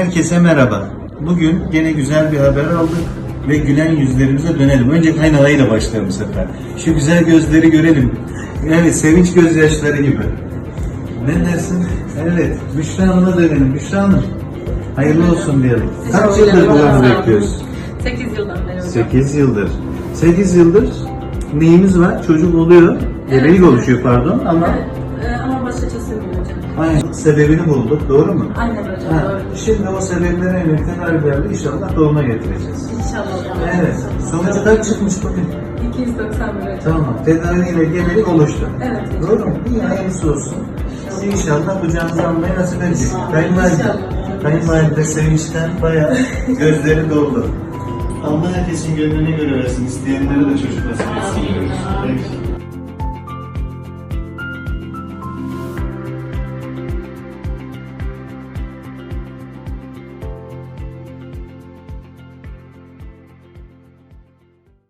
Herkese merhaba. Bugün gene güzel bir haber aldık ve gülen yüzlerimize dönelim. Önce kaynağıyla başlayalım bu sefer. Şu güzel gözleri görelim. Yani sevinç gözyaşları gibi. Ne dersin? Evet. Büşra Hanım'a dönelim. Büşra Hanım. Hayırlı olsun diyelim. Kaç yıldır bu anı bekliyoruz? 8 yıldan beri hocam. 8 yıldır. 8 yıldır neyimiz var? Çocuk oluyor. Gebelik oluşuyor pardon ama Ee, aynı sebebini bulduk. Doğru mu? Aynen hocam Ha, doğru. şimdi o sebeplere yönelik tedavilerle inşallah doğuma getireceğiz. İnşallah hocam. Evet. Sonucu kaç çıkmış bugün? 291 hocam. Tamam. Tedaviyle gebelik oluştu. Evet hocam. Doğru mu? İyi hayırlısı olsun. İnşallah kucağınıza almayı nasip edecek. Kayınvalide. İnşallah. Kayınvalide sevinçten bayağı gözleri doldu. Allah herkesin gönlüne göre versin. İsteyenlere de çocuk nasip.